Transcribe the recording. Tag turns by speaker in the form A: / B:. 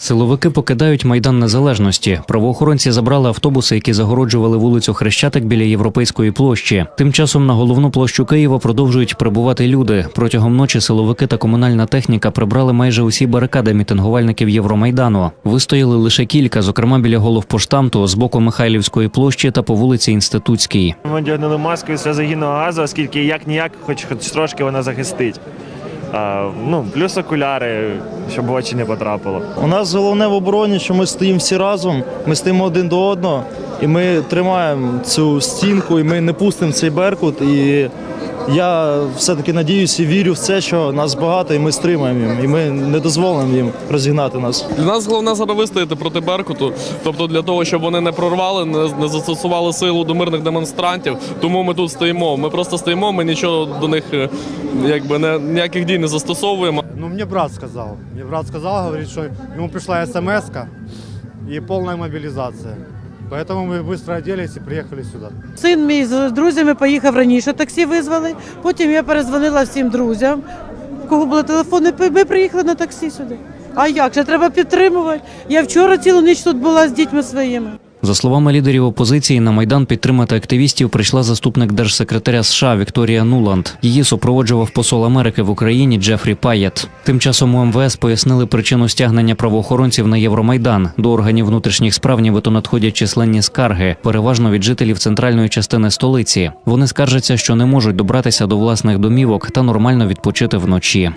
A: Силовики покидають майдан незалежності. Правоохоронці забрали автобуси, які загороджували вулицю Хрещатик біля європейської площі. Тим часом на головну площу Києва продовжують прибувати люди. Протягом ночі силовики та комунальна техніка прибрали майже усі барикади мітингувальників Євромайдану. Вистояли лише кілька, зокрема біля головпоштамту, з боку Михайлівської площі та по вулиці Інститутській.
B: Ми одягнули маску із сльозогінного газу, оскільки як ніяк, хоч, хоч трошки вона захистить. Ну, плюс окуляри, щоб очі не потрапило.
C: У нас головне в обороні, що ми стоїмо всі разом, ми стоїмо один до одного, і ми тримаємо цю стінку, і ми не пустимо цей беркут. І я все-таки надіюся і вірю в це, що нас багато, і ми стримаємо їм, і ми не дозволимо їм розігнати нас.
D: Для нас головне зараз вистояти проти Беркуту, тобто для того, щоб вони не прорвали, не, не застосували силу до мирних демонстрантів. Тому ми тут стоїмо. Ми просто стоїмо, ми нічого до них е, якби не ніяких дій не застосовуємо.
E: Ну, мне брат сказал. Мне брат сказал, говорит, что ему пришла смс и полная мобилизация. Поэтому мы быстро оделись и приехали сюда.
F: Син мій з друзями поїхав раніше, таксі визвали. Потім я перезвонила всім друзям. У кого були телефони, ми приїхали на таксі сюди. А як же треба підтримувати? Я вчора цілу ніч тут була з дітьми своїми.
A: За словами лідерів опозиції, на майдан підтримати активістів прийшла заступник держсекретаря США Вікторія Нуланд. Її супроводжував посол Америки в Україні Джефрі Паєт. Тим часом у МВС пояснили причину стягнення правоохоронців на Євромайдан. До органів внутрішніх справ нібито надходять численні скарги, переважно від жителів центральної частини столиці. Вони скаржаться, що не можуть добратися до власних домівок та нормально відпочити вночі.